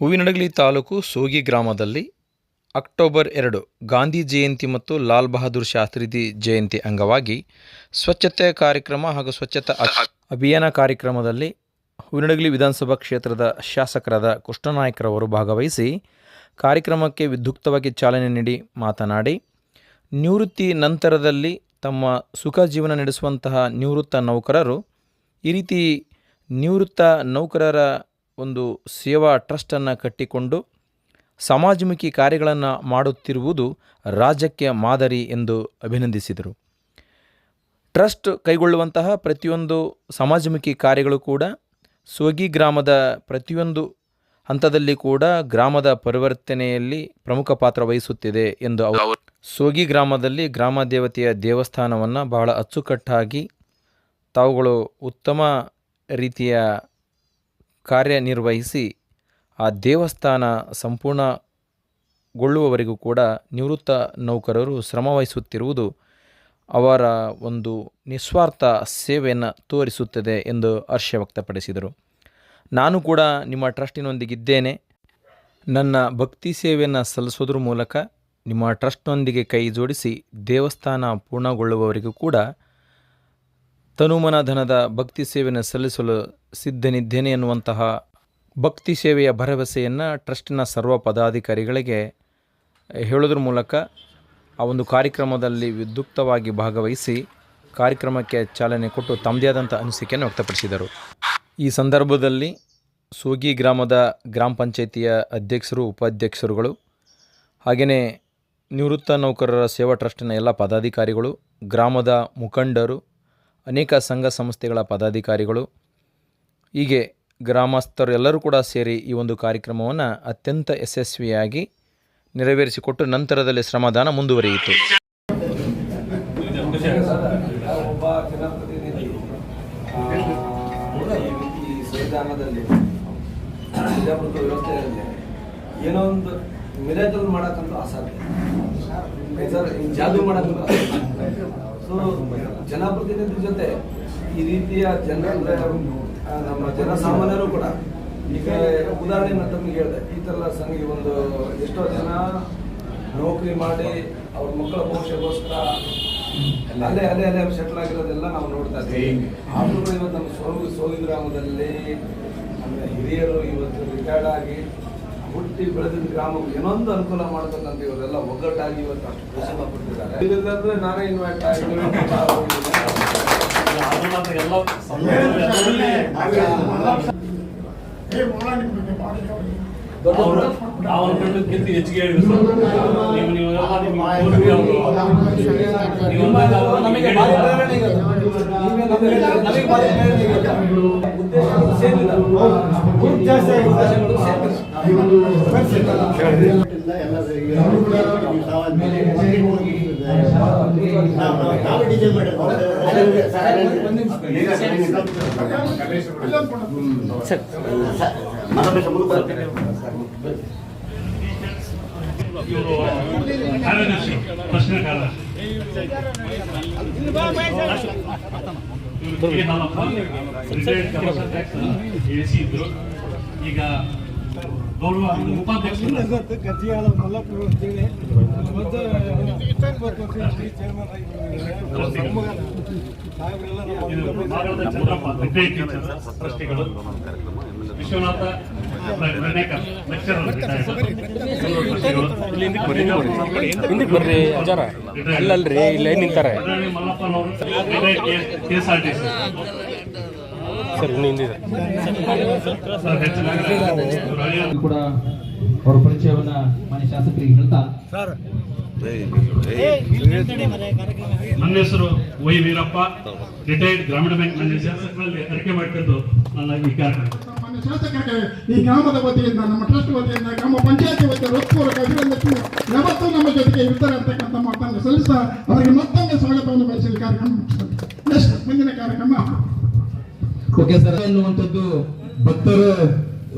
ಹೂವಿನಡಗಲಿ ತಾಲೂಕು ಸೋಗಿ ಗ್ರಾಮದಲ್ಲಿ ಅಕ್ಟೋಬರ್ ಎರಡು ಗಾಂಧಿ ಜಯಂತಿ ಮತ್ತು ಲಾಲ್ ಬಹದ್ದೂರ್ ಶಾಸ್ತ್ರಿ ಜಯಂತಿ ಅಂಗವಾಗಿ ಸ್ವಚ್ಛತೆ ಕಾರ್ಯಕ್ರಮ ಹಾಗೂ ಸ್ವಚ್ಛತಾ ಅಭಿಯಾನ ಕಾರ್ಯಕ್ರಮದಲ್ಲಿ ಹೂವಿನಡಗಲಿ ವಿಧಾನಸಭಾ ಕ್ಷೇತ್ರದ ಶಾಸಕರಾದ ಕೃಷ್ಣನಾಯ್ಕರವರು ಭಾಗವಹಿಸಿ ಕಾರ್ಯಕ್ರಮಕ್ಕೆ ವಿಧುಕ್ತವಾಗಿ ಚಾಲನೆ ನೀಡಿ ಮಾತನಾಡಿ, ನಿವೃತ್ತಿ ನಂತರದಲ್ಲಿ ತಮ್ಮ ಸುಖ ಜೀವನ ನಡೆಸುವಂತಹ ನಿವೃತ್ತ ನೌಕರರು ಈ ರೀತಿ ನಿವೃತ್ತ ನೌಕರರ ಒಂದು ಸೇವಾ ಟ್ರಸ್ಟನ್ನು ಕಟ್ಟಿಕೊಂಡು ಸಮಾಜಮುಖಿ ಕಾರ್ಯಗಳನ್ನು ಮಾಡುತ್ತಿರುವುದು ರಾಜಕೀಯ ಮಾದರಿ ಎಂದು ಅಭಿನಂದಿಸಿದರು. ಟ್ರಸ್ಟ್ ಕೈಗೊಳ್ಳುವಂತಹ ಪ್ರತಿಯೊಂದು ಸಮಾಜಮುಖಿ ಕಾರ್ಯಗಳು ಕೂಡ ಸೋಗಿ ಗ್ರಾಮದ ಪ್ರತಿಯೊಂದು ಹಂತದಲ್ಲಿ ಕೂಡ ಗ್ರಾಮದ ಪರಿವರ್ತನೆಯಲ್ಲಿ ಪ್ರಮುಖ ಪಾತ್ರ ವಹಿಸುತ್ತಿದೆ ಎಂದು ಅವರು ಸೋಗಿ ಗ್ರಾಮದಲ್ಲಿ ಗ್ರಾಮ ದೇವತೆಯ ದೇವಸ್ಥಾನವನ್ನು ಬಹಳ ಅಚ್ಚುಕಟ್ಟಾಗಿ ತಾವುಗಳು ಉತ್ತಮ ರೀತಿಯ ಕಾರ್ಯನಿರ್ವಹಿಸಿ ಆ ದೇವಸ್ಥಾನ ಸಂಪೂರ್ಣಗೊಳ್ಳುವವರೆಗೂ ಕೂಡ ನಿವೃತ್ತ ನೌಕರರು ಶ್ರಮವಹಿಸುತ್ತಿರುವುದು ಅವರ ಒಂದು ನಿಸ್ವಾರ್ಥ ಸೇವೆಯನ್ನು ತೋರಿಸುತ್ತದೆ ಎಂದು ಹರ್ಷ ವ್ಯಕ್ತಪಡಿಸಿದರು. ನಾನು ಕೂಡ ನಿಮ್ಮ ಟ್ರಸ್ಟಿನೊಂದಿಗಿದ್ದೇನೆ. ನನ್ನ ಭಕ್ತಿ ಸೇವೆಯನ್ನು ಸಲ್ಲಿಸೋದ್ರ ಮೂಲಕ ನಿಮ್ಮ ಟ್ರಸ್ಟ್ನೊಂದಿಗೆ ಕೈ ಜೋಡಿಸಿ ದೇವಸ್ಥಾನ ಪೂರ್ಣಗೊಳ್ಳುವವರೆಗೂ ಕೂಡ ತನುಮನ ಧನದ ಭಕ್ತಿ ಸೇವೆಯನ್ನು ಸಲ್ಲಿಸಲು ಸಿದ್ಧನಿದ್ದೇನೆ ಎನ್ನುವಂತಹ ಭಕ್ತಿ ಸೇವೆಯ ಭರವಸೆಯನ್ನು ಟ್ರಸ್ಟಿನ ಸರ್ವ ಪದಾಧಿಕಾರಿಗಳಿಗೆ ಹೇಳೋದ್ರ ಮೂಲಕ ಆ ಒಂದು ಕಾರ್ಯಕ್ರಮದಲ್ಲಿ ವಿದ್ಯುಕ್ತವಾಗಿ ಭಾಗವಹಿಸಿ ಕಾರ್ಯಕ್ರಮಕ್ಕೆ ಚಾಲನೆ ಕೊಟ್ಟು ತಮ್ಮದೇ ಆದಂಥ ಅನಿಸಿಕೆಯನ್ನು ವ್ಯಕ್ತಪಡಿಸಿದರು. ಈ ಸಂದರ್ಭದಲ್ಲಿ ಸೋಗಿ ಗ್ರಾಮದ ಗ್ರಾಮ ಪಂಚಾಯಿತಿಯ ಅಧ್ಯಕ್ಷರು, ಉಪಾಧ್ಯಕ್ಷರುಗಳು ಹಾಗೆಯೇ ನಿವೃತ್ತ ನೌಕರರ ಸೇವಾ ಟ್ರಸ್ಟಿನ ಎಲ್ಲ ಪದಾಧಿಕಾರಿಗಳು, ಗ್ರಾಮದ ಮುಖಂಡರು ಅನೇಕ ಸಂಘ ಸಂಸ್ಥೆಗಳ ಪದಾಧಿಕಾರಿಗಳು, ಹೀಗೆ ಗ್ರಾಮಸ್ಥರೆಲ್ಲರೂ ಕೂಡ ಸೇರಿ ಈ ಒಂದು ಕಾರ್ಯಕ್ರಮವನ್ನು ಅತ್ಯಂತ ಯಶಸ್ವಿಯಾಗಿ ನೆರವೇರಿಸಿಕೊಟ್ಟು ನಂತರದಲ್ಲಿ ಶ್ರಮದಾನ ಮುಂದುವರಿಯಿತು. ಮಾಡಕ್ಕಂತೂ ಅಸಾಧ್ಯ. ಜಾದು ಮಾಡಕ್ಕಂತೂ ಸೊ ಜನಪ್ರತಿನಿಧಿ ಜೊತೆ ಈ ರೀತಿಯ ಜನ ನಮ್ಮ ಜನಸಾಮಾನ್ಯರು ಕೂಡ ಈಗ ಉದಾಹರಣೆ ನಾನು ತಮಗೆ ಹೇಳಿದೆ ಈ ಥರ ಸಂಘ ಈ ಒಂದು ಎಷ್ಟೋ ಜನ ನೌಕರಿ ಮಾಡಿ ಅವ್ರ ಮಕ್ಕಳ ಭವಿಷ್ಯಕ್ಕೋಸ್ಕರ ಅಲ್ಲೇ ಅಲ್ಲೇ ಅಲ್ಲೇ ಸೆಟ್ಲ್ ಆಗಿರೋದೆಲ್ಲ ನಾವು ನೋಡ್ತಾ ಇದ್ದೀವಿ. ಆದರೂ ಇವತ್ತು ನಮ್ಮ ಸೋಗಿ ಸೋಗಿ ಗ್ರಾಮದಲ್ಲಿ ಅಂದರೆ ಹಿರಿಯರು ಇವತ್ತು ರಿಟೈರ್ಡ್ ಆಗಿ ಹುಟ್ಟಿ ಬೆಳೆದಿದ್ದ ಗ್ರಾಮಕ್ಕೆ ಏನೊಂದು ಅನುಕೂಲ ಮಾಡ್ಬೇಕಂತ ಇವರೆಲ್ಲ ಒಗ್ಗಟ್ಟಾಗಿ ಇವತ್ತು ಅಷ್ಟು ಪ್ರೋತ್ಸಾಹ ಕೊಟ್ಟಿದ್ದಾರೆ ಇಲ್ಲದಂದ್ರೆ ನಾನೇ ಇನ್ವೈಟ್ ಉದ್ದೇಶ ಹೆಚ್ಚಿಗೆ ಇವರು ಕಾರ್ಯದರ್ಶಿ ಪ್ರಶ್ನೆಕಾರ ಎಸಿ ಇದ್ರು ಈಗ ಗೌರವ ಉಪಾಧ್ಯಕ್ಷರು. ಮಲ್ಲಪ್ಪರು ಅಂತೇಳಿ ಮತ್ತೆ ಟ್ರಸ್ಟಿಗಳು ವಿಶ್ವನಾಥ ಹಿಂದಕ್ಕೆ ಬರ್ರಿ ಅಜಾರ ಅಲ್ಲಲ್ರಿ ಇಲ್ಲೇ ನಿಂತಾರೆ. K S R T C sir ಕೂಡ ಅವರ ಪರಿಚಯವನ್ನ ಮನೆ ಶಾಸಕರಿಗೆ ಹೇಳ್ತಾ. ನನ್ನ ಹೆಸರು ವೈ ವೀರಪ್ಪ. ರಿಟೈರ್ಡ್ ಗ್ರಾಮೀಣ ಬ್ಯಾಂಕ್ನಲ್ಲಿ ಶಾಸಕರಲ್ಲಿ ಅರಿಕೆ ಮಾಡ್ತಿದ್ದು ನನ್ನ ಈ ಕಾರ್ಯಕ್ರಮ ಶಾಸಕರಿಗೆ ಈ ಗ್ರಾಮದ ವತಿಯಿಂದ ನಮ್ಮ ಟ್ರಸ್ಟ್ ವತಿಯಿಂದ ಗ್ರಾಮ ಪಂಚಾಯತಿ ವತಿಯಿಂದ ಹೃತ್ಪೂರ್ವಕ ಅಭಿನಂದಿಸಿ ಯಾವತ್ತೂ ನಮ್ಮ ಜೊತೆಗೆ ಇರ್ತಾರೆ ಅಂತಕ್ಕಂಥ ಮಾತನ್ನು ಸಲ್ಲಿಸ್ತಾ ಅವರಿಗೆ ಮತ್ತೊಮ್ಮೆ ಸ್ವಾಗತವನ್ನು ಬಯಸಿ ಈ ಕಾರ್ಯಕ್ರಮ ಮುಂದಿನ ಕಾರ್ಯಕ್ರಮ. Okay sir. ಎನ್ನುವಂಥದ್ದು ಭಕ್ತರು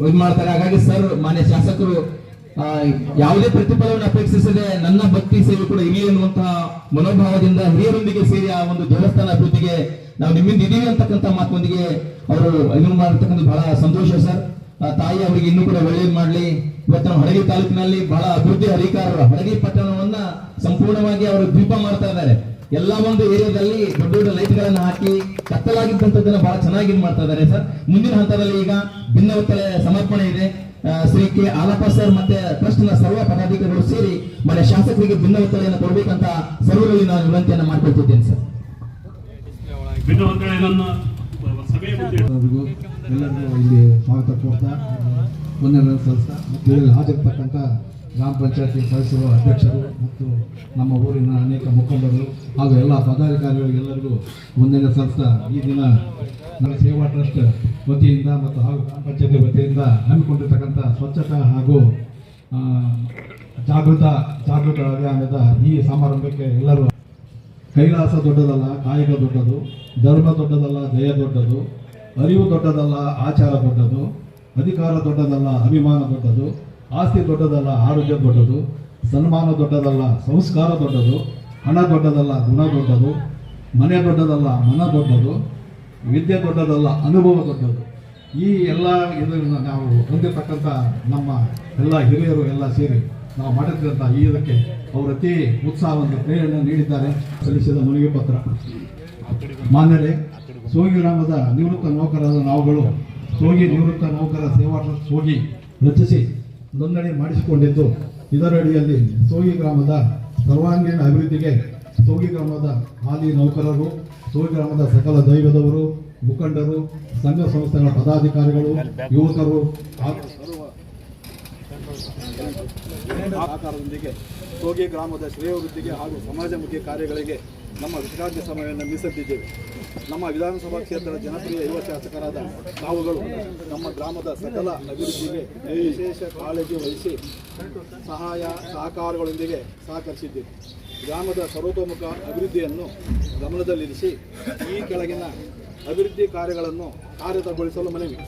ಇದು ಮಾಡ್ತಾರೆ. ಹಾಗಾಗಿ ಸರ್, ಮಾನ್ಯ ಶಾಸಕರು ಯಾವುದೇ ಪ್ರತಿಫಲವನ್ನು ಅಪೇಕ್ಷಿಸದೆ ನನ್ನ ಭಕ್ತಿ ಸೇವೆ ಕೂಡ ಇಲ್ಲಿ ಎನ್ನುವಂತಹ ಮನೋಭಾವದಿಂದ ಹಿರಿಯರೊಂದಿಗೆ ಸೇರಿ ಆ ಒಂದು ದೇವಸ್ಥಾನ ಅಭಿವೃದ್ಧಿಗೆ ನಾವು ನಿಮ್ಮಿಂದ ಇದೀವಿ ಅಂತಕ್ಕಂಥ ಮಾತಿನೊಂದಿಗೆ ಅವರು ಇದು ಮಾಡಿರ್ತಕ್ಕಂಥ ಬಹಳ ಸಂತೋಷ ಸರ್. ತಾಯಿ ಅವರಿಗೆ ಇನ್ನೂ ಕೂಡ ಒಳ್ಳೇದು ಮಾಡ್ಲಿ. ಇವತ್ತು ನಾವು ಹಡಗಿ ತಾಲೂಕಿನಲ್ಲಿ ಬಹಳ ಅಭಿವೃದ್ಧಿ ಅಧಿಕಾರರು ಹಡಗಿ ಪಟ್ಟಣವನ್ನ ಸಂಪೂರ್ಣವಾಗಿ ಅವರು ದ್ವೀಪ ಮಾಡ್ತಾ ಇದ್ದಾರೆ. ಎಲ್ಲಾ ಒಂದು ಏರಿಯಾದಲ್ಲಿ ದೊಡ್ಡ ದೊಡ್ಡ ಲೈಟ್ ಗಳನ್ನ ಹಾಕಿ ಕತ್ತಲಾಗಿದ್ದಂಥದ್ದನ್ನ ಬಹಳ ಚೆನ್ನಾಗಿ ಮಾಡ್ತಾ ಇದ್ದಾರೆ ಸರ್. ಮುಂದಿನ ಹಂತದಲ್ಲಿ ಈಗ ಭಿನ್ನವತ್ತಲೆ ಸಮರ್ಪಣೆ ಇದೆ. ಶ್ರೀ ಕೆ ಆಲಪ್ಪ ಸರ್ ಮತ್ತೆ ಟ್ರಸ್ಟ್ನ ಸರ್ವ ಪದಾಧಿಕಾರಿಗಳು ಸೇರಿ ಮನೆ ಶಾಸಕರಿಗೆ ಭಿನ್ನವತ್ತಲೆಯನ್ನು ಕೊಡಬೇಕಂತ ಸರ್ವರಲ್ಲಿ ನಾನು ವಿನಂತಿಯನ್ನು ಮಾಡ್ಕೊಳ್ತಿದ್ದೇನೆ ಸರ್. ಭಿನ್ನ ಎಲ್ಲರಿಗೂ ಇಲ್ಲಿ ಸ್ವಾಗತ ಕೋರ್ತಾ. ಮುನ್ನೆಲ್ಲ ಸಲ್ಲಿಸ್ತಾ ಮತ್ತು ಹಾಜರಿರ್ತಕ್ಕಂಥ ಗ್ರಾಮ ಪಂಚಾಯತಿ ಸದಸ್ಯರು, ಅಧ್ಯಕ್ಷರು ಮತ್ತು ನಮ್ಮ ಊರಿನ ಅನೇಕ ಮುಖಂಡರು ಹಾಗೂ ಎಲ್ಲ ಪದಾಧಿಕಾರಿಗಳು ಎಲ್ಲರಿಗೂ ಮುಂದಿನ ಸಲ್ಲಿಸ್ತಾ ಈ ದಿನ ನಮ್ಮ ಸೇವಾ ಟ್ರಸ್ಟ್ ವತಿಯಿಂದ ಮತ್ತು ಹಾಗೂ ಗ್ರಾಮ ಪಂಚಾಯತಿ ವತಿಯಿಂದ ಹಮ್ಮಿಕೊಂಡಿರ್ತಕ್ಕಂಥ ಸ್ವಚ್ಛತಾ ಹಾಗೂ ಜಾಗೃತ ಜಾಗೃತ ಅಭಿಯಾನದ ಈ ಸಮಾರಂಭಕ್ಕೆ ಎಲ್ಲರೂ ಕೈಲಾಸ ದೊಡ್ಡದಲ್ಲ, ಕಾಯಕ ದೊಡ್ಡದು, ಧರ್ಮ ದೊಡ್ಡದಲ್ಲ ದಯ ದೊಡ್ಡದು, ಅರಿವು ದೊಡ್ಡದಲ್ಲ, ಆಚಾರ ದೊಡ್ಡದು, ಅಧಿಕಾರ ದೊಡ್ಡದಲ್ಲ, ಅಭಿಮಾನ ದೊಡ್ಡದು. ಆಸ್ತಿ ದೊಡ್ಡದಲ್ಲ, ಆರೋಗ್ಯ ದೊಡ್ಡದು, ಸನ್ಮಾನ ದೊಡ್ಡದಲ್ಲ, ಸಂಸ್ಕಾರ ದೊಡ್ಡದು, ಹಣ ದೊಡ್ಡದಲ್ಲ, ಗುಣ ದೊಡ್ಡದು, ಮನೆ ದೊಡ್ಡದಲ್ಲ, ಮನ ದೊಡ್ಡದು, ವಿದ್ಯೆ ದೊಡ್ಡದಲ್ಲ, ಅನುಭವ ದೊಡ್ಡದು. ಈ ಎಲ್ಲ ಇದನ್ನು ನಾವು ಹೊಂದಿರತಕ್ಕಂಥ ನಮ್ಮ ಎಲ್ಲ ಹಿರಿಯರು ಎಲ್ಲ ಸೇರಿ ನಾವು ಮಾಡಿರ್ತಕ್ಕಂಥ ಈ ಇದಕ್ಕೆ ಅವರು ಅತಿ ಉತ್ಸಾಹವನ್ನು ಪ್ರೇರಣೆ ನೀಡಿದ್ದಾರೆ, ಸಲ್ಲಿಸಿದ ಮನವಿ ಪತ್ರ. ಮಾನ್ಯರೇ, ಸೋಗಿ ಗ್ರಾಮದ ನಿವೃತ್ತ ನೌಕರರ ನಾವುಗಳು, ಸೋಗಿ ನಿವೃತ್ತ ನೌಕರ ಸೇವಾ ಟ್ರಸ್ಟ್ ಸೋಗಿ ರಚಿಸಿ. ನೋಂದಣಿ ಮಾಡಿಸಿಕೊಂಡಿದ್ದು. ಇದರಡಿಯಲ್ಲಿ ಸೋಗಿ ಗ್ರಾಮದ ಸರ್ವಾಂಗೀಣ ಅಭಿವೃದ್ಧಿಗೆ ಸೋಗಿ ಗ್ರಾಮದ ಹಾಲಿ ನೌಕರರು, ಸೋಗಿ ಗ್ರಾಮದ ಸಕಲ ದೈವದವರು, ಮುಖಂಡರು, ಸಂಘ ಸಂಸ್ಥೆಗಳ ಪದಾಧಿಕಾರಿಗಳು, ಯುವಕರು ಆಕಾರದೊಂದಿಗೆ ಸೋಗಿ ಗ್ರಾಮದ ಶ್ರೇಯೋವೃದ್ಧಿಗೆ ಹಾಗೂ ಸಮಾಜಮುಖಿ ಕಾರ್ಯಗಳಿಗೆ ನಮ್ಮ ವಿಶ್ರಾಂತಿ ಸಮಯವನ್ನು ಮೀಸಲಿಟ್ಟಿದ್ದೇವೆ. ನಮ್ಮ ವಿಧಾನಸಭಾ ಕ್ಷೇತ್ರದ ಜನಪ್ರಿಯ ಯುವ ಶಾಸಕರಾದ ನಾವುಗಳು ನಮ್ಮ ಗ್ರಾಮದ ಸಕಲ ಅಭಿವೃದ್ಧಿಗೆ ವಿಶೇಷ ಕಾಳಜಿ ವಹಿಸಿ ಸಹಾಯ ಸಹಕಾರಗಳೊಂದಿಗೆ ಸಹಕರಿಸಿದ್ದೇವೆ. ಗ್ರಾಮದ ಸರ್ವತೋಮುಖ ಅಭಿವೃದ್ಧಿಯನ್ನು ಗಮನದಲ್ಲಿರಿಸಿ ಈ ಕೆಳಗಿನ ಅಭಿವೃದ್ಧಿ ಕಾರ್ಯಗಳನ್ನು ಕಾರ್ಯತಗೊಳಿಸಲು ಮನವಿ.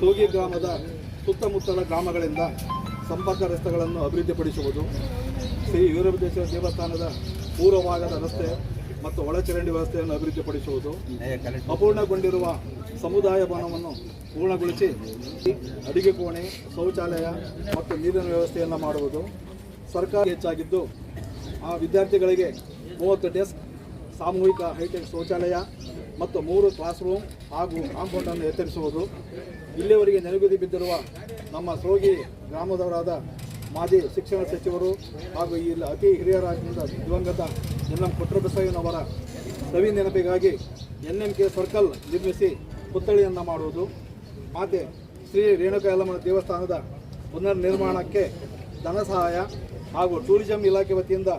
ಸೋಗಿ ಗ್ರಾಮದ ಸುತ್ತಮುತ್ತಲ ಗ್ರಾಮಗಳಿಂದ ಸಂಪರ್ಕ ರಸ್ತೆಗಳನ್ನು ಅಭಿವೃದ್ಧಿಪಡಿಸುವುದು. ಶ್ರೀ ವೀರಭದ್ರೇಶ್ವರ ದೇವಸ್ಥಾನದ ಪೂರ್ವ ಭಾಗದ ರಸ್ತೆ ಮತ್ತು ಒಳಚರಂಡಿ ವ್ಯವಸ್ಥೆಯನ್ನು ಅಭಿವೃದ್ಧಿಪಡಿಸುವುದು ಅಪೂರ್ಣಗೊಂಡಿರುವ ಸಮುದಾಯ ಭವನವನ್ನು ಪೂರ್ಣಗೊಳಿಸಿ ಅಡಿಗೆ ಕೋಣೆ ಶೌಚಾಲಯ ಮತ್ತು ನೀರಿನ ವ್ಯವಸ್ಥೆಯನ್ನು ಮಾಡುವುದು. ಸರ್ಕಾರ ಹೆಚ್ಚಾಗಿದ್ದು ಆ ವಿದ್ಯಾರ್ಥಿಗಳಿಗೆ ಮೂವತ್ತು ಡೆಸ್ಕ್ ಸಾಮೂಹಿಕ ಹೈಟೆಕ್ ಶೌಚಾಲಯ ಮತ್ತು ಮೂರು ಕ್ಲಾಸ್ ರೂಮ್ ಹಾಗೂ ಕಾಂಪೌಂಡನ್ನು ಎತ್ತರಿಸುವುದು. ಇಲ್ಲಿಯವರೆಗೆ ನೆನಗುದಿ ಬಿದ್ದಿರುವ ನಮ್ಮ ಸೋಗಿ ಗ್ರಾಮದವರಾದ ಮಾಜಿ ಶಿಕ್ಷಣ ಸಚಿವರು ಹಾಗೂ ಇಲ್ಲಿ ಅತಿ ಹಿರಿಯರಾಗಿದ್ದ ದಿವಂಗತ ಎನ್ ಎಂ ಕೊಟ್ರಬಸಯ್ಯನವರ ಸವಿ ನೆನಪಿಗಾಗಿ ಎನ್ ಎಂ ಕೆ ಸರ್ಕಲ್ ನಿರ್ಮಿಸಿ ಪುತ್ಥಳಿಯನ್ನು ಮಾಡುವುದು. ಮಾತೆ ಶ್ರೀ ರೇಣುಕಾ ದೇವಸ್ಥಾನದ ಪುನರ್ ನಿರ್ಮಾಣಕ್ಕೆ ಧನ ಸಹಾಯ ಹಾಗೂ ಟೂರಿಸಂ ಇಲಾಖೆ ವತಿಯಿಂದ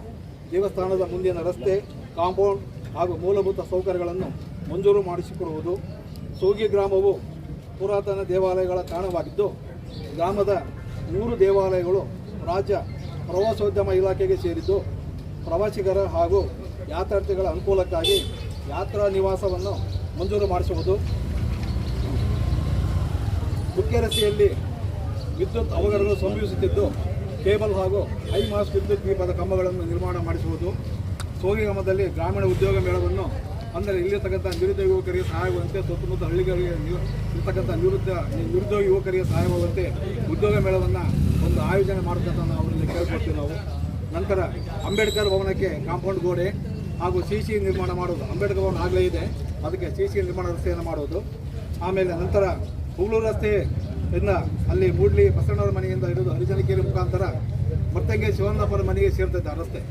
ದೇವಸ್ಥಾನದ ಮುಂದಿನ ರಸ್ತೆ, ಕಾಂಪೌಂಡ್ ಹಾಗೂ ಮೂಲಭೂತ ಸೌಕರ್ಯಗಳನ್ನು ಮಂಜೂರು ಮಾಡಿಸಿಕೊಡುವುದು. ಸೋಗಿ ಗ್ರಾಮವು ಪುರಾತನ ದೇವಾಲಯಗಳ ತಾಣವಾಗಿದ್ದು, ಗ್ರಾಮದ ಮೂರು ದೇವಾಲಯಗಳು ರಾಜ್ಯ ಪ್ರವಾಸೋದ್ಯಮ ಇಲಾಖೆಗೆ ಸೇರಿದ್ದು ಪ್ರವಾಸಿಗರ ಹಾಗೂ ಯಾತ್ರಾರ್ಥಿಗಳ ಅನುಕೂಲಕ್ಕಾಗಿ ಯಾತ್ರಾ ನಿವಾಸವನ್ನು ಮಂಜೂರು ಮಾಡಿಸುವುದು. ಮುಖ್ಯ ರಸ್ತೆಯಲ್ಲಿ ವಿದ್ಯುತ್ ಅವಘಡಗಳು ಸಂಭವಿಸುತ್ತಿದ್ದು ಕೇಬಲ್ ಹಾಗೂ ಹೈ ಮಾಸ್ ವಿದ್ಯುತ್ ದೀಪದ ಕಂಬಗಳನ್ನು ನಿರ್ಮಾಣ ಮಾಡಿಸುವುದು. ಸೋಗಿ ಗ್ರಾಮದಲ್ಲಿ ಗ್ರಾಮೀಣ ಉದ್ಯೋಗ ಮೇಳವನ್ನು ಅಂದರೆ ಇಲ್ಲಿರ್ತಕ್ಕಂಥ ನಿರುದ್ಯೋಗ ಯುವಕರಿಗೆ ಸಹಾಯವಾಗುವಂತೆ ಸುತ್ತಮುತ್ತ ಹಳ್ಳಿಗಳಿಗೆ ಇರ್ತಕ್ಕಂಥ ನಿರುದ್ಯ ನಿರುದ್ಯೋಗ ಯುವಕರಿಗೆ ಸಹಾಯವಾಗುವಂತೆ ಉದ್ಯೋಗ ಮೇಳವನ್ನು ಒಂದು ಆಯೋಜನೆ ಮಾಡಬೇಕಂತ ನಾವು ಅವರಲ್ಲಿ ಕೇಳ್ಕೊಳ್ತೀವಿ ನಾವು. ನಂತರ ಅಂಬೇಡ್ಕರ್ ಭವನಕ್ಕೆ ಕಾಂಪೌಂಡ್ ಗೋಡೆ ಹಾಗೂ ಸಿ ಸಿ ನಿರ್ಮಾಣ ಮಾಡೋದು ಅಂಬೇಡ್ಕರ್ ಭವನ ಆಗಲೇ ಇದೆ. ಅದಕ್ಕೆ ಸಿ ಸಿ ನಿರ್ಮಾಣ ರಸ್ತೆಯನ್ನು ಮಾಡೋದು ಆಮೇಲೆ ನಂತರ ಹುಗ್ಳೂರು ರಸ್ತೆ ಇಂದ ಅಲ್ಲಿ ಮೂಡ್ಲಿ ಬಸವಣ್ಣವರ ಮನೆಯಿಂದ ಹಿಡಿದು ಹರಿಜನಕೇರಿ ಮುಖಾಂತರ ಮತ್ತಂಗೆ ಶಿವಣ್ಣಪ್ಪರ ಮನೆಗೆ ಸೇರ್ತೈತೆ ಆ ರಸ್ತೆ.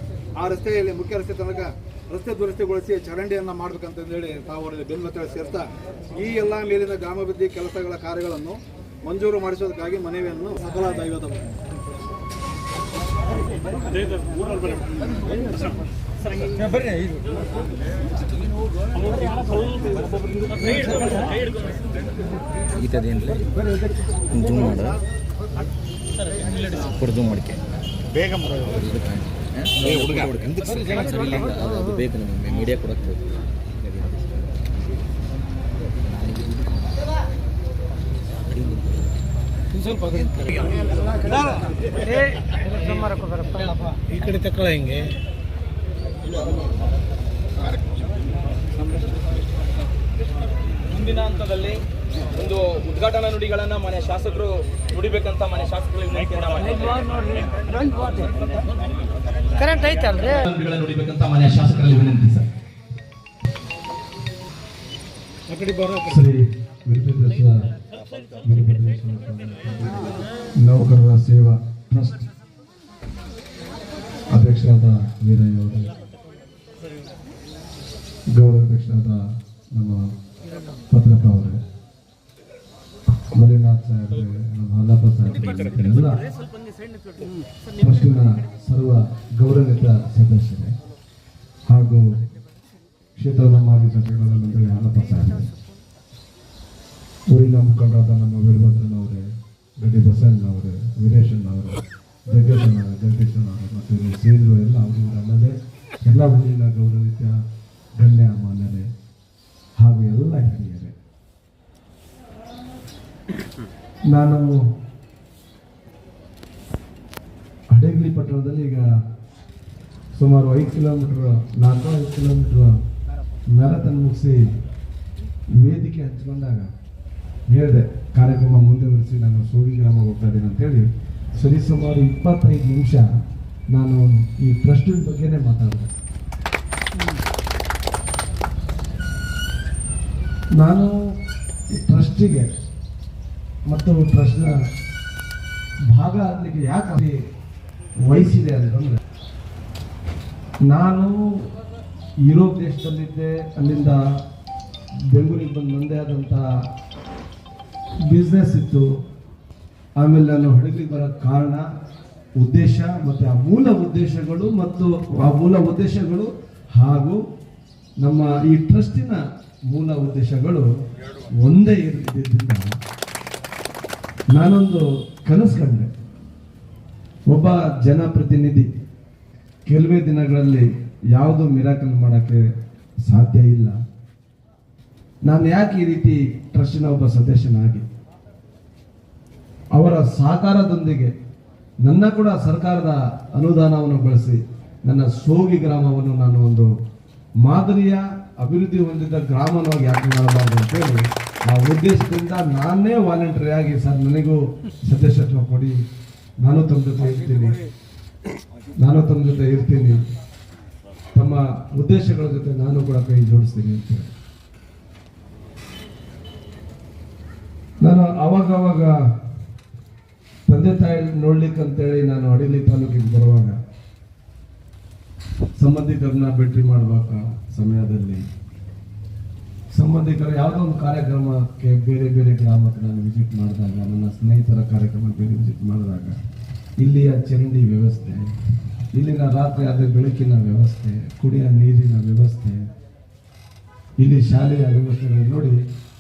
ಆ ರಸ್ತೆಯಲ್ಲಿ ಮುಖ್ಯ ರಸ್ತೆ ತನಕ ರಸ್ತೆ ದುರಸ್ತಿಗೊಳಿಸಿ ಚರಂಡಿಯನ್ನು ಮಾಡ್ಬೇಕಂತ ಹೇಳಿ ತಾವು ಅವರಿಗೆ ಬೆನ್ಮತ್ತಲ್ಲಿ ಸೇರ್ತಾ ಈ ಎಲ್ಲ ಮೇಲಿನ ಗ್ರಾಮಾಭಿವೃದ್ಧಿ ಕೆಲಸಗಳ ಕಾರ್ಯಗಳನ್ನು ಮಂಜೂರು ಮಾಡಿಸೋದಕ್ಕಾಗಿ ಮನವಿಯನ್ನು ಸಕಲ ದೈವದ ಮಾಡ. ಜೂಮ್ ಮಾಡಿಕೆ. ಬೇಗ ಹುಡುಗ. ಸರಿ? ಇಲ್ಲ. ಅದು ಅದು ಬೇಕು ನಮಗೆ. ಮೀಡಿಯಾ ಕೊಡಕ್ಕೆ ಈ ಕಡೆ ತಕ್ಕಳ ಹಿಂಗೆ? ಮುಂದಿನ ಹಂತದಲ್ಲಿ ಒಂದು ಉದ್ಘಾಟನಾ ನುಡಿಗಳನ್ನ ಮನೆ ಶಾಸಕರು ನುಡಿಬೇಕಂತ ಮನೆ ಶಾಸಕರು ವಿನಂತಿಯನ್ನ ಮಾಡ್ತೀನಿ. ಕರೆಂಟ್ ಐತಲ್ರಿ ನುಡಿಬೇಕಂತ ಮನೆಯ ಶಾಸಕರಲ್ಲಿ ವಿನಂತಿ ಸರ್. ನೌಕರರ ಸೇವಾ ಟ್ರಸ್ಟ್ ಅಧ್ಯಕ್ಷರಾದ ವೀರಯ್ಯ ಅವರು ಗೌರವಾಧ್ಯಕ್ಷರಾದ ನಮ್ಮ ಪತ್ರಕ ಅವರೇ ಮಲ್ಲಿನಾಥ್ ಸಾಹೇಬ್ರೆ ಸಾಹೇಬ್ರೆ ಟ್ರಸ್ಟಿನ ಸರ್ವ ಗೌರವಿತ ಸದಸ್ಯರೇ ಹಾಗೂ ಕ್ಷೇತ್ರದ ಮಾಜಿ ಸಚಿವರಾದ ಮಂತ್ರಿ ಹಾಲಪ್ಪ ಸಾಹೇಬ್ರೆ ಊರಿನ ಮುಖಂಡರಾದ ನಮ್ಮ ವೀರಭದ್ರನವರೇ ಗಡಿ ಬಸಣ್ಣವರೇ ವೀರೇಶಣ್ಣವರೇ ಜಗೇಶಣ್ಣ ಜಗದೀಶಣ್ಣವರು ಮತ್ತು ಸೇರಿರುವ ಎಲ್ಲ ಅವರಿಂದ ಅಲ್ಲದೆ ಎಲ್ಲ ಊರಿನ ಗೌರವಿತ ಗಣ್ಯ ಮಾನ್ಯರೇ ಹಾಗೂ ಎಲ್ಲ ಹಿರಿಯರೇ ನಾನು ಹಡಗಲಿ ಪಟ್ಟಣದಲ್ಲಿ ಈಗ ಸುಮಾರು ಐದು ಕಿಲೋಮೀಟರ್ ನಾಲ್ಕು ಐದು ಕಿಲೋಮೀಟರ್ ಮ್ಯಾರಥಾನ್ ಮುಗಿಸಿ ವೇದಿಕೆ ಹಚ್ಕೊಂಡಾಗ ಹೇಳಿದೆ, ಕಾರ್ಯಕ್ರಮ ಮುಂದುವರಿಸಿ ನಾನು ಸೋಗಿ ಗ್ರಾಮ ಹೋಗ್ತಾ ಇದ್ದೀನಿ ಅಂತೇಳಿ. ಸರಿಸುಮಾರು ಇಪ್ಪತ್ತೈದು ನಿಮಿಷ ನಾನು ಈ ಟ್ರಸ್ಟಿನ ಬಗ್ಗೆನೇ ಮಾತಾಡಿದೆ. ನಾನು ಈ ಟ್ರಸ್ಟಿಗೆ ಮತ್ತು ಪ್ರಶ್ನೆ. ಭಾಗ ಆಗಲಿಕ್ಕೆ ಯಾಕೆ ವಹಿಸಿದೆ ಅಂತಂದ್ರೆ ನಾನು ಯುರೋಪ್ ದೇಶದಲ್ಲಿದ್ದೆ, ಅಲ್ಲಿಂದ ಬೆಂಗಳೂರಿಗೆ ಬಂದು ನಂದೇ ಆದಂಥ ಬಿಸ್ನೆಸ್ ಇತ್ತು. ಆಮೇಲೆ ನಾನು ಹಡಗಲಿಗೆ ಬರೋಕ್ಕೆ ಕಾರಣ, ಉದ್ದೇಶ ಮತ್ತು ಆ ಮೂಲ ಉದ್ದೇಶಗಳು ಮತ್ತು ಆ ಮೂಲ ಉದ್ದೇಶಗಳು ಹಾಗೂ ನಮ್ಮ ಈ ಟ್ರಸ್ಟಿನ ಮೂಲ ಉದ್ದೇಶಗಳು ಒಂದೇ ಇದ್ದಿದ್ದರಿಂದ ನಾನೊಂದು ಕನಸು ಕಂಡೆ. ಒಬ್ಬ ಜನಪ್ರತಿನಿಧಿ ಕೆಲವೇ ದಿನಗಳಲ್ಲಿ ಯಾವುದು ಮಿರಾಕಲ್ ಮಾಡೋಕ್ಕೆ ಸಾಧ್ಯ ಇಲ್ಲ. ನಾನು ಯಾಕೆ ಈ ರೀತಿ ಟ್ರಸ್ಟಿನ ಒಬ್ಬ ಸದಸ್ಯನಾಗಿ? ಅವರ ಸಹಕಾರದೊಂದಿಗೆ ನನ್ನ ಕೂಡ ಸರ್ಕಾರದ ಅನುದಾನವನ್ನು ಬಳಸಿ ನನ್ನ ಸೋಗಿ ಗ್ರಾಮವನ್ನು ನಾನು ಒಂದು ಮಾದರಿಯ ಅಭಿವೃದ್ಧಿ ಹೊಂದಿದ ಗ್ರಾಮವಾಗಿ ಯಾಕೆ ಮಾಡಬಾರ್ದು ಅಂತೇಳಿ ಆ ಉದ್ದೇಶದಿಂದ ನಾನೇ ವಾಲಂಟರಿ ಆಗಿ ಸರ್ ನನಗೂ ಸದಸ್ಯತ್ವ ಕೊಡಿ. ನಾನು ತಮ್ಮ ಜೊತೆ ಇರ್ತೀನಿ. ನಾನು ತಮ್ಮ ಜೊತೆ ಇರ್ತೀನಿ. ತಮ್ಮ ಉದ್ದೇಶಗಳ ಜೊತೆ ನಾನು ಕೂಡ ಕೈ ಜೋಡಿಸ್ತೀನಿ ಅಂತ ನಾನು ಅವಾಗವಾಗ ಅವಾಗ ತಂದೆ ತಾಯಿ ನೋಡ್ಲಿಕ್ಕೆ ಅಂತೇಳಿ ನಾನು ಅಡಿಲಿ ತಾಲೂಕಿಗೆ ಬರುವಾಗ ಸಂಬಂಧಿಕರನ್ನ ಭೇಟಿ ಮಾಡುವಾಗ ಸಮಯದಲ್ಲಿ ಸಂಬಂಧಿಕರ ಯಾವುದೋ ಒಂದು ಕಾರ್ಯಕ್ರಮಕ್ಕೆ ಬೇರೆ ಬೇರೆ ಗ್ರಾಮಕ್ಕೆ ನಾನು ವಿಸಿಟ್ ಮಾಡಿದಾಗ, ನನ್ನ ಸ್ನೇಹಿತರ ಕಾರ್ಯಕ್ರಮಕ್ಕೆ ಬೇರೆ ವಿಸಿಟ್ ಮಾಡಿದಾಗ, ಇಲ್ಲಿಯ ಚರಂಡಿ ವ್ಯವಸ್ಥೆ, ಇಲ್ಲಿನ ರಾತ್ರಿ ಆದರೆ ಬೆಳಕಿನ ವ್ಯವಸ್ಥೆ, ಕುಡಿಯ ನೀರಿನ ವ್ಯವಸ್ಥೆ, ಇಲ್ಲಿ ಶಾಲೆಯ ವ್ಯವಸ್ಥೆಗಳು ನೋಡಿ,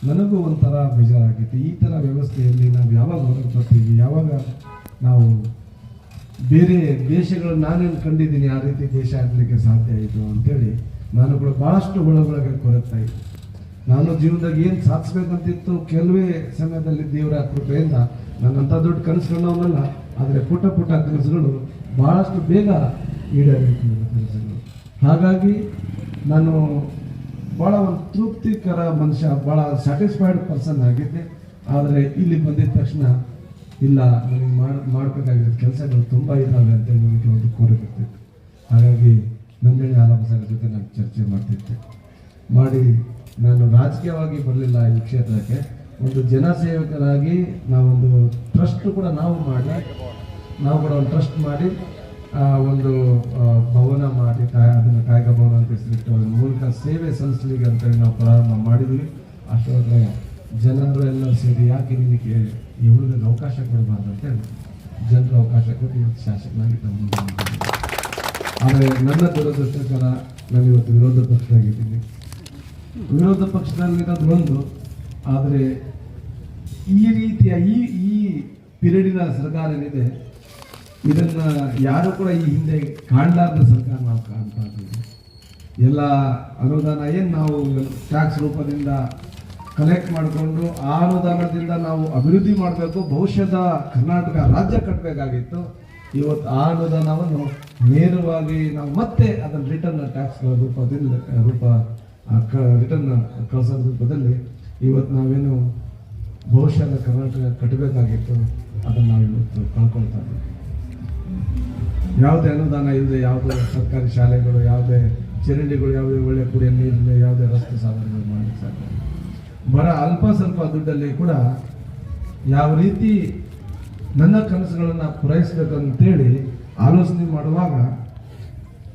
ನನಗೂ ಒಂಥರ ಬೇಜಾರಾಗಿತ್ತು. ಈ ಥರ ವ್ಯವಸ್ಥೆಯಲ್ಲಿ ನಾವು ಯಾವಾಗ ಹೊರಗೆ ಬರ್ತೀವಿ ಯಾವಾಗ ನಾವು ಬೇರೆ ದೇಶಗಳು ನಾನೇನು ಕಂಡಿದ್ದೀನಿ, ಆ ರೀತಿ ದೇಶ ಆಗಲಿಕ್ಕೆ ಸಾಧ್ಯ ಆಯಿತು ಅಂತೇಳಿ, ನಾನು ಕೂಡ ಭಾಳಷ್ಟು ಒಳಗೊಳಗೆ ಇದ್ದೆ. ನಾನು ಜೀವನದಾಗ ಏನು ಸಾಧಿಸ್ಬೇಕಂತಿತ್ತು, ಕೆಲವೇ ಸಮಯದಲ್ಲಿ ದೇವರ ಕೃಪೆಯಿಂದ ನನ್ನಂಥ ದೊಡ್ಡ ಕನಸು ಅವನಲ್ಲ ಆದರೆ ಪುಟ್ಟ ಪುಟ್ಟ ಕನಸುಗಳು ಭಾಳಷ್ಟು ಬೇಗ ಈಡೇರಬೇಕು ನನ್ನ ಕನಸುಗಳು. ಹಾಗಾಗಿ ನಾನು ಭಾಳ ಒಂದು ತೃಪ್ತಿಕರ ಮನುಷ್ಯ ಭಾಳ ಸ್ಯಾಟಿಸ್ಫೈಡ್ ಪರ್ಸನ್ ಆಗಿದ್ದೆ. ಆದರೆ ಇಲ್ಲಿ ಬಂದಿದ ತಕ್ಷಣ, ಇಲ್ಲ, ನನಗೆ ಮಾಡಿ, ಮಾಡಬೇಕಾಗಿರೋ ಕೆಲಸಗಳು ತುಂಬ ಇದ್ದಾವೆ ಅಂತೇಳಿ ನನಗೆ ಒಂದು ಕೋರಿಕೆ ಹಾಗಾಗಿ ನಂದಿನಿ ಆಲಮಸರ ಜೊತೆ ನಾನು ಚರ್ಚೆ ಮಾಡ್ತಿದ್ದೆ. ಮಾಡಿ. ನಾನು ರಾಜಕೀಯವಾಗಿ ಬರಲಿಲ್ಲ ಈ ಕ್ಷೇತ್ರಕ್ಕೆ. ಒಂದು ಜನಸೇವಕರಾಗಿ ನಾವೊಂದು ಟ್ರಸ್ಟ್ ಕೂಡ ನಾವು ಮಾಡಿ, ನಾವು ಕೂಡ ಒಂದು ಟ್ರಸ್ಟ್ ಮಾಡಿ ಒಂದು ಭವನ ಮಾಡಿ ಕಾಯ ಅದನ್ನು ಕಾಯಕ ಭವನ ಅಂತ ಹೆಸರಿಟ್ಟು ಅದ್ರ ಮೂಲಕ ಸೇವೆ ಸಲ್ಲಿಸಲಿಕ್ಕೆ ಅಂತೇಳಿ ನಾವು ಪ್ರಾರಂಭ ಮಾಡಿದ್ವಿ. ಅಷ್ಟೊಂದು ಜನರು ಎಲ್ಲ ಸೇರಿ ಯಾಕೆ ನಿಮಗೆ ಈ ಹುಡುಗನ ಅವಕಾಶ ಕೊಡಬಾರ್ದು ಅಂತೇಳಿ ಜನರು ಅವಕಾಶ ಕೊಟ್ಟು ಇವತ್ತು ಶಾಸಕನಾಗಿ ತಮ್ಮ. ಆದರೆ ನನ್ನ ದುರದೃಷ್ಟಕರ ನಾನು ಇವತ್ತು ವಿರೋಧ ಪಕ್ಷದಾಗಿದ್ದೀನಿ. ವಿರೋಧ ಪಕ್ಷದಲ್ಲಿರೋದು ಒಂದು. ಆದರೆ ಈ ರೀತಿಯ ಈ ಈ ಪಿರಿಯಡಿನ ಸರ್ಕಾರ ಏನಿದೆ, ಇದನ್ನ ಯಾರು ಕೂಡ ಈ ಹಿಂದೆ ಕಾಣಲಾರ್ದ ಸರ್ಕಾರ ನಾವು ಕಾಣ್ತಾ ಇದ್ದೀವಿ. ಎಲ್ಲ ಅನುದಾನ ಏನು ನಾವು ಟ್ಯಾಕ್ಸ್ ರೂಪದಿಂದ ಕಲೆಕ್ಟ್ ಮಾಡಿಕೊಂಡು ಆ ಅನುದಾನದಿಂದ ನಾವು ಅಭಿವೃದ್ಧಿ ಮಾಡಬೇಕು, ಭವಿಷ್ಯದ ಕರ್ನಾಟಕ ರಾಜ್ಯ ಕಟ್ಟಬೇಕಾಗಿತ್ತು ಇವತ್ತು ಆ ಅನುದಾನವನ್ನು ನೇರವಾಗಿ ನಾವು ಮತ್ತೆ ಅದನ್ನು ರಿಟರ್ನ್ ಟ್ಯಾಕ್ಸ್ಗಳ ರೂಪದಿಂದ, ರೂಪ ರಿಟರ್ನ್ ಕಳ್ಸೋದ್ರ ರೂಪದಲ್ಲಿ ಇವತ್ತು ನಾವೇನು ಬಹುಶಃ ಕರ್ನಾಟಕ ಕಟ್ಟಬೇಕಾಗಿತ್ತು ಅದನ್ನು ನಾವು ಇವತ್ತು ಕಳ್ಕೊಳ್ತಾ ಇದ್ದೀವಿ. ಯಾವುದೇ ಅನುದಾನ ಇಲ್ಲದೆ ಯಾವುದೇ ಸರ್ಕಾರಿ ಶಾಲೆಗಳು, ಯಾವುದೇ ಚರಂಡಿಗಳು, ಯಾವುದೇ ಒಳ್ಳೆ ಕುಡಿಯ ನೀರಿಲ್ಲ ಯಾವುದೇ ರಸ್ತೆ ಸಾಧನೆಗಳು ಮಾಡಲಿಕ್ಕೆ ಸಾಧ್ಯ ಬರ ಅಲ್ಪ ಸ್ವಲ್ಪ ದುಡ್ಡಲ್ಲಿ ಕೂಡ ಯಾವ ರೀತಿ ನನ್ನ ಕನಸುಗಳನ್ನು ಪೂರೈಸಬೇಕಂತೇಳಿ ಆಲೋಚನೆ ಮಾಡುವಾಗ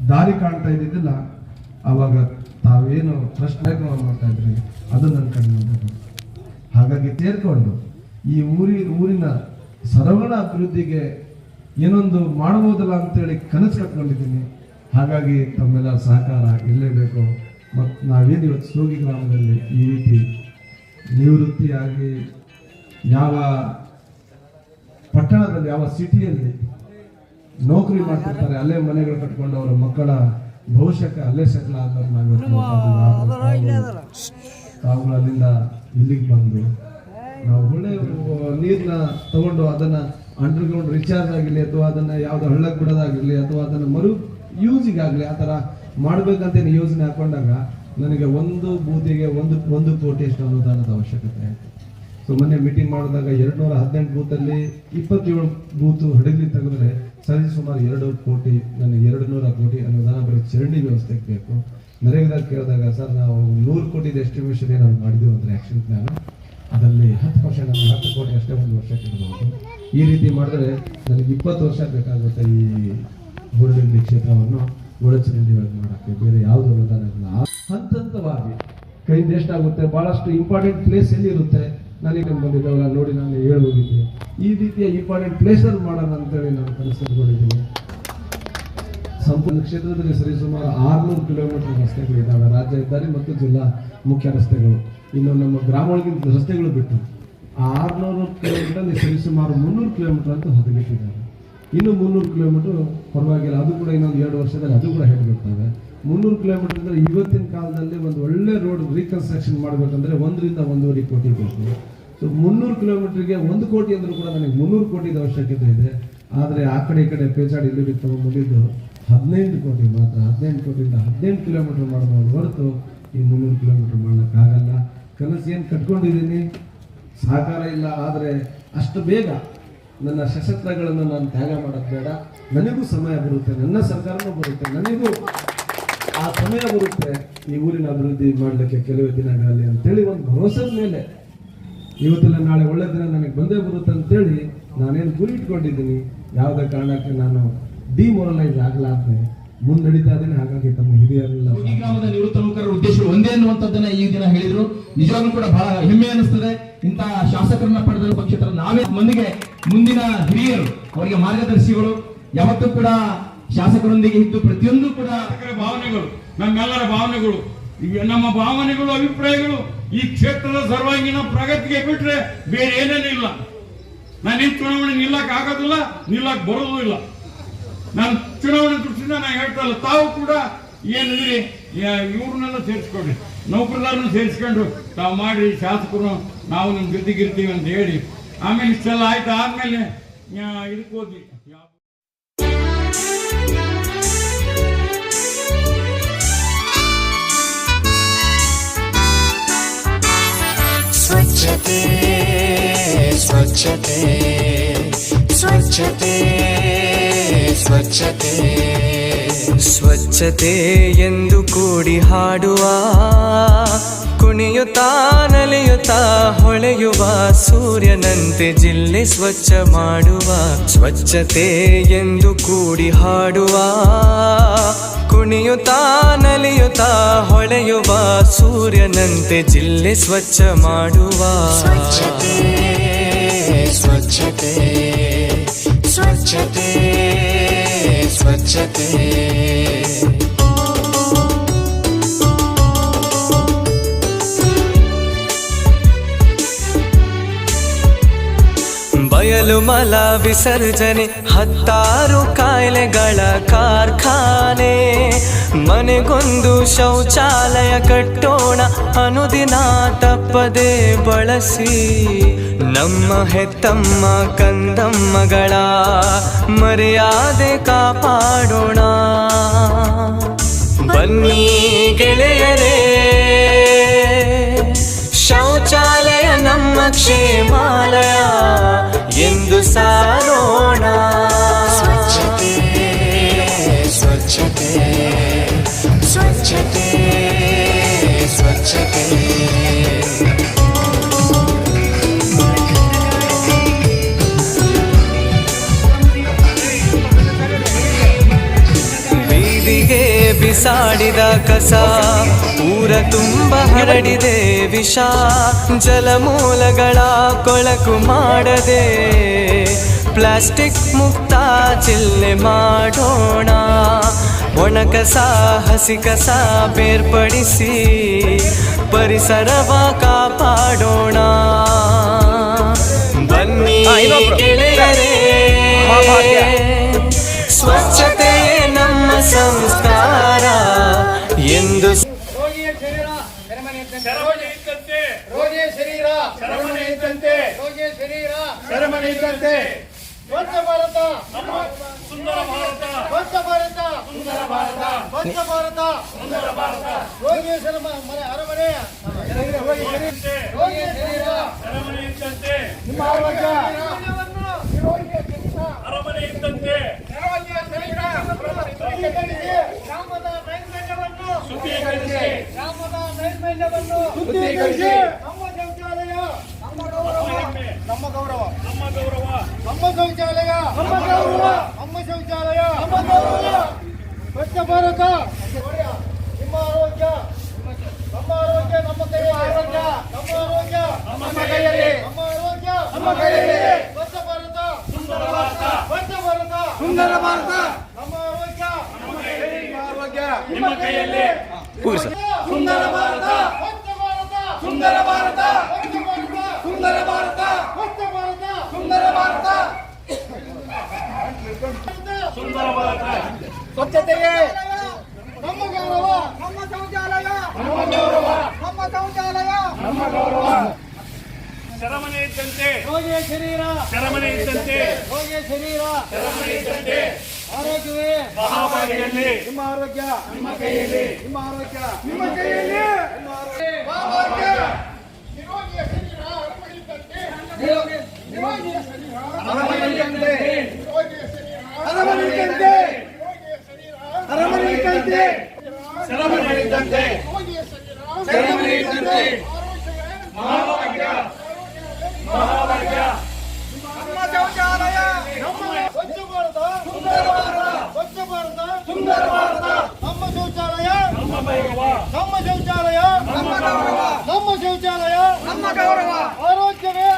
ದಾರಿ ಕಾಣ್ತಾ ಇದ್ದಿದ್ದಿಲ್ಲ ಆವಾಗ ತಾವೇನು ಟ್ರಸ್ಟ್ ಮಾಡ್ತಾ ಇದ್ರಿ? ಅದು ನನ್ನ ಕಣ್ಣು ಹಾಗಾಗಿ ತೇರ್ಕೊಂಡು ಈ ಊರಿ, ಊರಿನ ಸರವಣ ಅಭಿವೃದ್ಧಿಗೆ ಏನೊಂದು ಮಾಡಬಹುದಲ್ಲ ಅಂತೇಳಿ ಕನಸು ಕಟ್ಕೊಂಡಿದ್ದೀನಿ. ಹಾಗಾಗಿ ತಮ್ಮೆಲ್ಲ ಸಹಕಾರ ಇರಲೇಬೇಕು. ಮತ್ತು ನಾವೇನು ಇವತ್ತು ಸೋಗಿ ಗ್ರಾಮದಲ್ಲಿ ಈ ರೀತಿ ನಿವೃತ್ತಿಯಾಗಿ ಯಾವ ಪಟ್ಟಣದಲ್ಲಿ, ಯಾವ ಸಿಟಿಯಲ್ಲಿ ನೌಕರಿ ಮಾಡ್ತಿರ್ತಾರೆ, ಅಲ್ಲೇ ಮನೆಗಳು ಕಟ್ಕೊಂಡು ಅವರ ಮಕ್ಕಳ ಭವಿಷ್ಯಕ್ಕೆ ಅಲ್ಲೇ ಸೆಟ್ಲ್ ಆದವ್ರು ನಾವು ತಾವುಗಳು ಅಲ್ಲಿಂದ ಇಲ್ಲಿಗೆ ಬಂದು ನಾವು ಒಳ್ಳೆ ನೀರನ್ನ ತಗೊಂಡು ಅದನ್ನ ಅಂಡರ್ಗ್ರೌಂಡ್ ರಿಚಾರ್ಜ್ ಆಗಿರಲಿ ಅಥವಾ ಅದನ್ನ ಯಾವ್ದು ಹಳ್ಳಕ್ಕೆ ಬಿಡೋದಾಗಿರ್ಲಿ ಅಥವಾ ಅದನ್ನ ಮರು ಯೂಸಿಗಾಗಲಿ ಆ ಥರ ಮಾಡ್ಬೇಕಂತ ಯೋಜನೆ ಹಾಕೊಂಡಾಗ ನನಗೆ ಒಂದು ಬೂತಿಗೆ ಒಂದು ಒಂದು ಕೋಟಿ ಅಷ್ಟು ಅನುದಾನದ ಅವಶ್ಯಕತೆ ಆಯಿತು. ಸೊ ಮೊನ್ನೆ ಮೀಟಿಂಗ್ ಮಾಡಿದಾಗ ಎರಡು ನೂರ ಹದಿನೆಂಟು ಬೂತಲ್ಲಿ ಇಪ್ಪತ್ತೇಳು ಬೂತು ಹಡಗಲಿ ತೆಗೆದ್ರೆ ಸರಿ ಸುಮಾರು ಎರಡು ಕೋಟಿ ನನಗೆ ಎರಡು ನೂರ ಕೋಟಿ ಅನುದಾನ ಬರೀ ಚರಂಡಿ ವ್ಯವಸ್ಥೆಗೆ ಬೇಕು. ನರೇಗಾದಾಗ ಕೇಳಿದಾಗ, ಸರ್, ನಾವು ನೂರು ಕೋಟಿ ಎಸ್ಟಿಮೇಷನ್ ನಾವು ಮಾಡಿದ್ವಿ ಅಂದರೆ ಆಕ್ಷನ್ ಪ್ಲಾನ್ ಅದರಲ್ಲಿ ಹತ್ತು ಪರ್ಸೆಂಟ್ ಅಂದರೆ ಹತ್ತು ಕೋಟಿ ಅಷ್ಟೇ ಒಂದು ವರ್ಷಕ್ಕೆ ಇರಬಹುದು ಈ ರೀತಿ ಮಾಡಿದ್ರೆ ನನಗೆ ಇಪ್ಪತ್ತು ವರ್ಷ ಬೇಕಾಗುತ್ತೆ ಈ ಗೋಲ್ಡನ್ ಕ್ಷೇತ್ರವನ್ನು ಒಳಚರಂಡಿ ಮಾಡೋಕ್ಕೆ. ಬೇರೆ ಯಾವುದು ಅನುದಾನ ಇಲ್ಲ. ಹಂತ ಹಂತವಾಗಿ ಕೈಯಿಂದ ಎಷ್ಟಾಗುತ್ತೆ ಬಹಳಷ್ಟು ಇಂಪಾರ್ಟೆಂಟ್ ಪ್ಲೇಸ್ ಎಲ್ಲಿ ಇರುತ್ತೆ ನನಗೆ ಬಂದಿದ್ದವಲ್ಲ ನೋಡಿ ನಾನು ಹೇಳಿ ಹೋಗಿದ್ದೆ ಈ ರೀತಿಯ ಇಂಪಾರ್ಟೆಂಟ್ ಪ್ಲೇಸಲ್ಲಿ ಮಾಡೋಣ ಅಂತೇಳಿ ನಾನು ಕನಸು ಇಟ್ಕೊಂಡಿದ್ದೀನಿ ಸಂಪೂರ್ಣ ಕ್ಷೇತ್ರದಲ್ಲಿ ಸರಿಸುಮಾರು ಆರುನೂರು ಕಿಲೋಮೀಟರ್ ರಸ್ತೆಗಳಿದ್ದಾವೆ ರಾಜ್ಯ ಹೆದ್ದಾರಿ ಮತ್ತು ಜಿಲ್ಲಾ ಮುಖ್ಯ ರಸ್ತೆಗಳು. ಇನ್ನು ನಮ್ಮ ಗ್ರಾಮಗಳಿಗೆ ರಸ್ತೆಗಳು ಬಿಟ್ಟು ಆ ಆರ್ನೂರು ಕಿಲೋಮೀಟರ್ ಸರಿಸುಮಾರು ಮುನ್ನೂರು ಕಿಲೋಮೀಟರ್ ಅಂತ ಹೊದಗಿಟ್ಟಿದ್ದಾರೆ ಇನ್ನು ಮುನ್ನೂರು ಕಿಲೋಮೀಟರ್ ಪರವಾಗಿಲ್ಲ. ಅದು ಕೂಡ ಇನ್ನೊಂದು ಎರಡು ವರ್ಷದಲ್ಲಿ ಅದು ಕೂಡ ಹೆಡ್ಬಿಡ್ತವೆ ಮುನ್ನೂರು ಕಿಲೋಮೀಟರ್ ಅಂದರೆ ಇವತ್ತಿನ ಕಾಲದಲ್ಲಿ ಒಂದು ಒಳ್ಳೆ ರೋಡ್ ರೀಕನ್ಸ್ಟ್ರಕ್ಷನ್ ಮಾಡಬೇಕಂದ್ರೆ ಒಂದರಿಂದ ಒಂದೂವರೆ ಕೋಟಿ ಬೇಕು. ಸೊ ಮುನ್ನೂರು ಕಿಲೋಮೀಟ್ರಿಗೆ ಒಂದು ಕೋಟಿ ಅಂದರೂ ಕೂಡ ನನಗೆ ಮುನ್ನೂರು ಕೋಟಿದ ಅವಶ್ಯಕತೆ ಇದೆ. ಆದರೆ ಆ ಕಡೆ ಈ ಕಡೆ ಪೇಚಾಡಿ ಇಲ್ಲಿ ತಗೊಂಡ್ಬಂದಿದ್ದು ಹದಿನೈದು ಕೋಟಿ ಮಾತ್ರ. ಹದಿನೆಂಟು ಕೋಟಿಯಿಂದ ಹದಿನೆಂಟು ಕಿಲೋಮೀಟರ್ ಮಾಡಬಹುದು ಹೊರತು ಈ ಮುನ್ನೂರು ಕಿಲೋಮೀಟರ್ ಮಾಡೋಕ್ಕಾಗಲ್ಲ ಕನಸು ಏನು ಕಟ್ಕೊಂಡಿದ್ದೀನಿ? ಸಹಕಾರ ಇಲ್ಲ. ಆದರೆ ಅಷ್ಟು ಬೇಗ ನನ್ನ ಸಶಸ್ತ್ರಗಳನ್ನು ನಾನು ತ್ಯಾಗ ಮಾಡೋದು ಬೇಡ. ನನಗೂ ಸಮಯ ಬರುತ್ತೆ. ನನ್ನ ಸರ್ಕಾರನೂ ಬರುತ್ತೆ. ನನಗೂ ಆ ಸಮಯ ಬರುತ್ತೆ. ಈ ಊರಿನ ಅಭಿವೃದ್ಧಿ ಮಾಡಲಿಕ್ಕೆ ಕೆಲವೇ ದಿನಗಳಲ್ಲಿ ಅಂತೇಳಿ ಒಂದು ಭರವಸೆ ಮೇಲೆ. ಇವತ್ತಿಲ್ಲ ನಾಳೆ ಒಳ್ಳೆ ದಿನ ನನಗೆ ಬಂದೇ ಬರುತ್ತೆ ಅಂತೇಳಿ ನಾನೇನು ಗುರಿ ಇಟ್ಕೊಂಡಿದ್ದೀನಿ. ಯಾವುದೇ ಕಾರಣಕ್ಕೆ ನಾನು ಡಿಮೊರಲೈಸ್ ಆಗಲಾರ್ದೆ ಮುನ್ನಡೀತಾ ಇದ್ದೀನಿ. ಹಾಗಾಗಿ ತಮ್ಮ ಹಿರಿಯರೆಲ್ಲ ಗ್ರಾಮದ ನಿವೃತ್ತ ಮುಖರ ಉದ್ದೇಶ ಒಂದೇ ಅನ್ನುವಂಥದ್ದನ್ನ ಈ ದಿನ ಹೇಳಿದ್ರು. ನಿಜವಾಗ್ಲೂ ಕೂಡ ಬಹಳ ಹೆಮ್ಮೆ ಅನಿಸ್ತದೆ. ಇಂತಹ ಶಾಸಕರನ್ನ ಪಡೆದ ಪಕ್ಷೇತರ ನಾವೇ ಮಂದಿಗೆ ಮುಂದಿನ ಹಿರಿಯರು, ಅವರಿಗೆ ಮಾರ್ಗದರ್ಶಿಗಳು. ಯಾವತ್ತೂ ಕೂಡ ಶಾಸಕರೊಂದಿಗೆ ಇದ್ದು ಪ್ರತಿಯೊಂದು ಕೂಡ ಭಾವನೆಗಳು, ನಮ್ಮೆಲ್ಲರ ಭಾವನೆಗಳು ನಮ್ಮ ಭಾವನೆಗಳು, ಅಭಿಪ್ರಾಯಗಳು ಈ ಕ್ಷೇತ್ರದ ಸರ್ವಾಂಗೀಣ ಪ್ರಗತಿಗೆ ಬಿಟ್ರೆ ಬೇರೆ ಏನೇನಿಲ್ಲ ಇಲ್ಲ. ಈ ಚುನಾವಣೆ ನಿಲ್ಲಕ್ ಆಗೋದಿಲ್ಲ, ನಿಲ್ಲಕ್ ಬರೋದು ಇಲ್ಲ. ನಾನು ಚುನಾವಣೆ ದೃಷ್ಟಿಯಿಂದ ನಾನು ಹೇಳ್ತಲ್ಲ ತಾವು ಕೂಡ ಏನಿದ್ರಿ? ಇವ್ರನ್ನೆಲ್ಲ ಸೇರಿಸ್ಕೊಡ್ರಿ ನೌಕರದಾರನ್ನ ಸೇರಿಸ್ಕೊಂಡು ತಾವು ಮಾಡಿ ಶಾಸಕರು, ನಾವು ನಿಮ್ಮ ಜೊತೆಗಿರ್ತೀವಿ ಅಂತ ಹೇಳಿ. ಆಮೇಲೆ ಇಷ್ಟೆಲ್ಲ ಆಯ್ತು? ಆದ್ಮೇಲೆ ಇದಕ್ಕೆ ಹೋದ್ವಿ. ಯಾವ- ಸ್ವಚ್ಛತೆ ಸ್ವಚ್ಛತೆ ಸ್ವಚ್ಛತೆ ಸ್ವಚ್ಛತೆ ಸ್ವಚ್ಛತೆ ಎಂದು ಕೂಡಿ ಹಾಡುವ ಕುಣಿಯುತ್ತಾ, ನಲಿಯುತ್ತಾ, ಹೊಳೆಯುವ ಸೂರ್ಯನಂತೆ ಜಿಲ್ಲೆ ಸ್ವಚ್ಛ ಮಾಡುವ, ಸ್ವಚ್ಛತೆ ಎಂದು ಕೂಡಿ ಹಾಡುವ. ಕುಣಿಯುತ್ತಾ, ನಲಿಯುತ್ತಾ, ಹೊಳೆಯುವ ಸೂರ್ಯನಂತೆ ಜಿಲ್ಲೆ ಸ್ವಚ್ಛ ಮಾಡುವ. ಸ್ವಚ್ಛತೆ ಸ್ವಚ್ಛತೆ ಸ್ವಚ್ಛತೆ ಸ್ವಚ್ಛತೆ. ಬಯಲು ಮಲ ವಿಸರ್ಜನೆ, ಹತ್ತಾರು ಕಾಯಿಲೆಗಳ ಕಾರ್ಖಾನೆ. ಮನೆಗೊಂದು ಶೌಚಾಲಯ ಕಟ್ಟೋಣ, ಅನುದಿನ ತಪ್ಪದೆ ಬಳಸಿ. ನಮ್ಮ ಹೆತ್ತಮ್ಮ ಕಂದಮ್ಮಗಳ ಮರ್ಯಾದೆ ಕಾಪಾಡೋಣ. ಬನ್ನಿ ಗೆಳೆಯರೇ, ಶೌಚಾಲಯ ನಮ್ಮ ಕ್ಷೇಮಾಲಯ. ಎಂದು ಸಾರೋಣ. ಸ್ವಚ್ಛತೆ ಸ್ವಚ್ಛತೆ ಸ್ವಚ್ಛತೆ ಸ್ವಚ್ಛತೆ. ಬೀದಿಗೆ ಬಿಸಾಡಿದ ಕಸ ಊರ ತುಂಬ ಹರಡಿದೆ ವಿಷ. ಜಲಮೂಲಗಳ ಕೊಳಕು ಮಾಡದೆ ಪ್ಲಾಸ್ಟಿಕ್ ಮುಕ್ತ ಚಿಲ್ಲೆ ಮಾಡೋಣ. ಒಣ ಕಸ ಹಸಿ ಕಸ ಬೇರ್ಪಡಿಸಿ ಪರಿಸರವ ಕಾಪಾಡೋಣ. ಬನ್ನಿ ಗೆಳೆಯರೇ. ಸ್ವಚ್ಛತೆ ನಮ್ಮ ಸಂಸ್ಕಾರ. ಸೆರೆಮನೆ ಇದ್ದಂತೆ. ರೋಗಿಯ ಶರೀರ. ಶರಮಣೆ ಇದ್ದಂತೆ. ರೋಜೆ ಶರೀರ. ಶರಮಣೆ ಇದ್ದಂತೆ. ಸ್ವಚ್ಛ ಭಾರತ. ಸುಂದರ ಭಾರತ. ಸ್ವಚ್ಛ ಭಾರತ. ಸುಂದರ ಭಾರತ. ಸ್ವಚ್ಛ ಭಾರತ. ಸುಂದರ ಭಾರತ. ರೋಗಿಯ ಶರಮ ಮನೆ ಅರಮನೆ. ರೋಗಿ ಶರೀರ. ರೋಗಿಯ ಶರೀರ. ಸೆರೆಮನೆ ಇದ್ದಂತೆ. ನಿಮ್ಮ ಆರೋಗ್ಯ. ಅರಮನೆ ಇದ್ದಂತೆ. ಗ್ರಾಮದ ಶರೀರ. ಶುದ್ಧೀಕರಿಸಿ ಗ್ರಾಮದ ನೈರ್ಮಲ್ಯವನ್ನು ನಮ್ಮ ಶೌಚಾಲಯ. ನಮ್ಮ ಗೌರವ. ನಮ್ಮ ಗೌರವ. ನಮ್ಮ ಗೌರವ. ನಮ್ಮ ಶೌಚಾಲಯ. ನಮ್ಮ ಗೌರವ. ನಮ್ಮ ಶೌಚಾಲಯ. ನಮ್ಮ ಗೌರವ. ಸ್ವಚ್ಛ ಭಾರತ. ನಿಮ್ಮ ಆರೋಗ್ಯ. ನಮ್ಮ ಆರೋಗ್ಯ ನಮ್ಮ ಕೈಯಲ್ಲಿ. ಆರೋಗ್ಯ. ನಮ್ಮ ಆರೋಗ್ಯ ನಮ್ಮ ಕೈಯಲ್ಲಿ. ನಮ್ಮ ಆರೋಗ್ಯ. ನಮ್ಮ ಕೈಯಲ್ಲಿ. ಸ್ವಚ್ಛ ಭಾರತ. ಸುಂದರ ಭಾರತ. ಸ್ವಚ್ಛ ಭಾರತ. ಸುಂದರ ಭಾರತ ನಮ್ಮ ಆರೋಗ್ಯ ನಮ್ಮ ಕೈಯಲ್ಲಿ ನಿಮ್ಮ ಆರೋಗ್ಯ ನಿಮ್ಮ ಕೈಯಲ್ಲಿ. ಸುಂದರ ಭಾರತ. ಸ್ವಚ್ಛ ಭಾರತ ಸುಂದರ ಭಾರತ. ಸ್ವಚ್ಛ ಭಾರತ ಸುಂದರ ಭಾರತ. ಸ್ವಚ್ಛ ಭಾರತ ಸುಂದರ ಭಾರತ. ಸುಂದರ ಭಾರತ. ಸ್ವಚ್ಛತೆಗೆ. ನಮ್ಮ ಗೌರವ. ನಮ್ಮ ಶೌಚಾಲಯ. ನಮ್ಮ ಗೌರವ. ನಮ್ಮ ಶೌಚಾಲಯ. ನಮ್ಮ ಗೌರವ. ಶರಮನೆ ಇದ್ದಂತೆ. ರೋಗಿಯ ಶರೀರ ಶರಮನೆ ಇದ್ದಂತೆ. ರೋಗಿಯ ಶರೀರ ಶರಮನೆ ಇದ್ದಂತೆ. ಆರೋಗ್ಯವೇ? ಮಹಾಭಾಗಿಯಲ್ಲಿ ನಿಮ್ಮ ಆರೋಗ್ಯ? ನಿಮ್ಮ ಕೈಯಲ್ಲಿ. ನಿಮ್ಮ ಆರೋಗ್ಯ? ನಿಮ್ಮ ಕೈಯಲ್ಲಿ. ನಿಮ್ಮ ಆರೋಗ್ಯ? ನಿರೋಗಿಯ ಶರೀರ ಅರಮನೆಯಂತೆ ನಿರೋಗಿಯ ಮಹಾಭಾಗ್ಯ ಮಹಾಭಾಗ್ಯ ಭಾರತ ಸುಂದರ ಭಾರತ. ನಮ್ಮ ಶೌಚಾಲಯ. ನಮ್ಮ ಶೌಚಾಲಯ. ನಮ್ಮ ಶೌಚಾಲಯ ನಮ್ಮ ಗೌರವ. ಆರೋಗ್ಯವೇ.